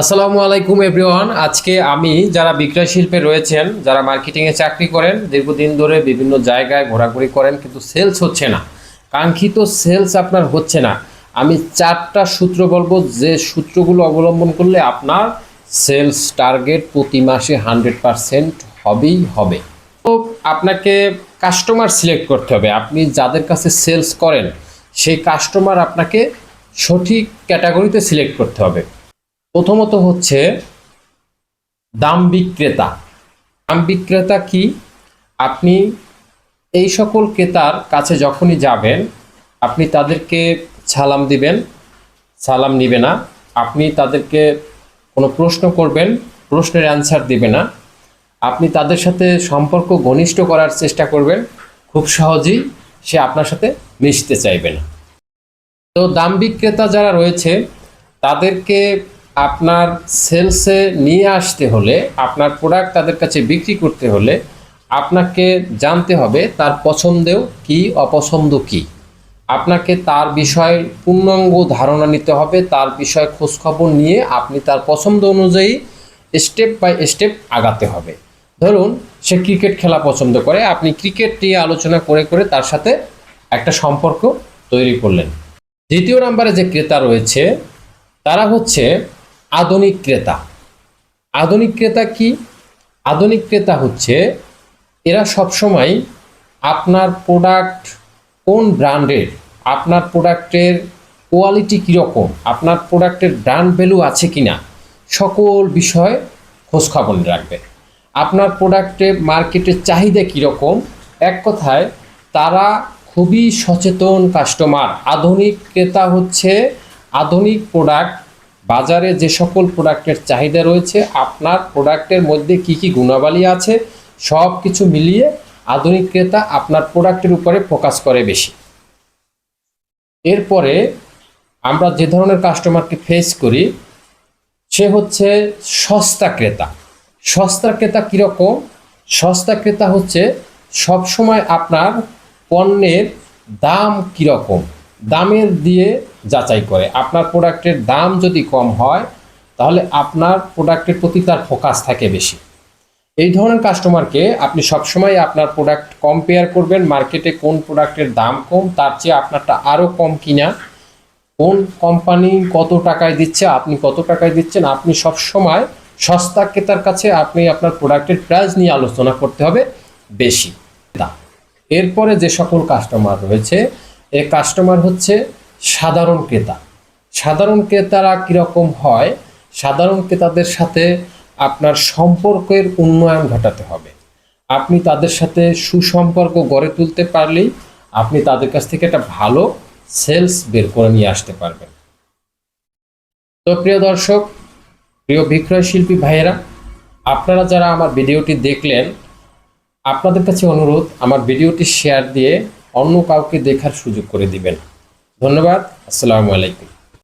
আসসালামু আলাইকুম এভরিওয়ান। আজকে আমি যারা বিক্রয় শিল্পে রয়েছেন, যারা মার্কেটিংয়ে চাকরি করেন, দীর্ঘদিন ধরে বিভিন্ন জায়গায় ঘোরাঘুরি করেন, কিন্তু সেলস হচ্ছে না। কাঙ্ক্ষিত সেলস আপনার হচ্ছে না। আমি চারটা সূত্র বলব, যে সূত্রগুলো অবলম্বন করলে আপনার সেলস টার্গেট প্রতি মাসে হান্ড্রেড পারসেন্ট হবেই হবে। তো আপনাকে কাস্টমার সিলেক্ট করতে হবে। আপনি যাদের কাছে সেলস করেন, সেই কাস্টমার আপনাকে সঠিক ক্যাটাগরিতে সিলেক্ট করতে হবে। প্রথমত হচ্ছে দাম বিক্রেতা। দাম বিক্রেতা কি? আপনি এই সকল ক্রেতার কাছে যখনই যাবেন, আপনি তাদেরকে সালাম দিবেন, সালাম নিবে না। আপনি তাদেরকে কোনো প্রশ্ন করবেন, প্রশ্নের অ্যান্সার দিবে না। আপনি তাদের সাথে সম্পর্ক ঘনিষ্ঠ করার চেষ্টা করবেন। খুব সহজেই সে আপনার সাথে মিশতে চাইবে না। তো দাম বিক্রেতা যারা রয়েছে, তাদেরকে আপনার সেলসে নিয়ে আসতে হলে, আপনার প্রোডাক্ট তাদের কাছে বিক্রি করতে হলে আপনাকে জানতে হবে তার পছন্দেও কি, অপছন্দ কি। আপনাকে তার বিষয়ে পূর্ণাঙ্গ ধারণা নিতে হবে, তার বিষয়ে খোঁজখবর নিয়ে আপনি তার পছন্দ অনুযায়ী স্টেপ বাই স্টেপ আগাতে হবে। ধরুন, সে ক্রিকেট খেলা পছন্দ করে, আপনি ক্রিকেট নিয়ে আলোচনা করে করে তার সাথে একটা সম্পর্ক তৈরি করলেন। দ্বিতীয় নম্বরে যে ক্রেতা রয়েছে, তারা হচ্ছে আধুনিক ক্রেতা। আধুনিক ক্রেতা কি? আধুনিক ক্রেতা হচ্ছে এরা সবসময় আপনার প্রোডাক্ট কোন ব্র্যান্ডের আপনার প্রোডাক্টের কোয়ালিটি কীরকম, আপনার প্রোডাক্টের ব্র্যান্ড ভ্যালু আছে কি না সকল বিষয় খোঁজখবর রাখবে। আপনার প্রোডাক্টে মার্কেটের চাহিদা কীরকম, এক কথায় তারা খুবই সচেতন কাস্টমার আধুনিক ক্রেতা হচ্ছে আধুনিক প্রোডাক্ট বাজারে যে সকল প্রোডাক্টের চাহিদা রয়েছে, আপনার প্রোডাক্টের মধ্যে কি কি গুণাবলী আছে সব কিছু মিলিয়ে আধুনিক ক্রেতা আপনার প্রোডাক্টের উপরে ফোকাস করে বেশি। এরপরে আমরা যে ধরনের কাস্টমারকে ফেস করি, সে হচ্ছে সস্তা ক্রেতা। সস্তা ক্রেতা কীরকম? সস্তা ক্রেতা হচ্ছে সবসময় আপনার পণ্যের দাম কীরকম? দামের দিয়ে যাচাই করে। আপনার প্রোডাক্টের দাম যদি কম হয়, তাহলে আপনার প্রোডাক্টের প্রতি তার ফোকাস থাকে বেশি। এই ধরনের কাস্টমারকে আপনি সবসময় আপনার প্রোডাক্ট কম্পেয়ার করবেন মার্কেটে কোন প্রোডাক্টের দাম কম, তার চেয়ে আপনারটা আরও কম কিনা, কোন কোম্পানি কত টাকায় দিচ্ছে, আপনি কত টাকায় দিচ্ছেন, আপনি সব সময় সস্তা ক্রেতার কাছে আপনি আপনার প্রোডাক্টের প্রাইস নিয়ে আলোচনা করতে হবে বেশি। দাম এরপরে যে সকল কাস্টমার রয়েছে এ কাস্টমার হচ্ছে সাধারণ ক্রেতা। সাধারণ ক্রেতারা কীরকম হয়? সাধারণ ক্রেতাদের সাথে আপনার সম্পর্কের উন্নয়ন ঘটাতে হবে। আপনি তাদের সাথে সুসম্পর্ক গড়ে তুলতে পারলেই আপনি তাদের কাছ থেকে একটা ভালো সেলস বের করে নিয়ে আসতে পারবেন। তো প্রিয় দর্শক, প্রিয় বিক্রয় শিল্পী ভাইয়েরা, আপনারা যারা আমার ভিডিওটি দেখলেন, আপনাদের কাছে অনুরোধ, আমার ভিডিওটি শেয়ার দিয়ে অন্য কাউকে দেখার সুযোগ করে দিবেন। ধন্যবাদ। আসসালামু আলাইকুম।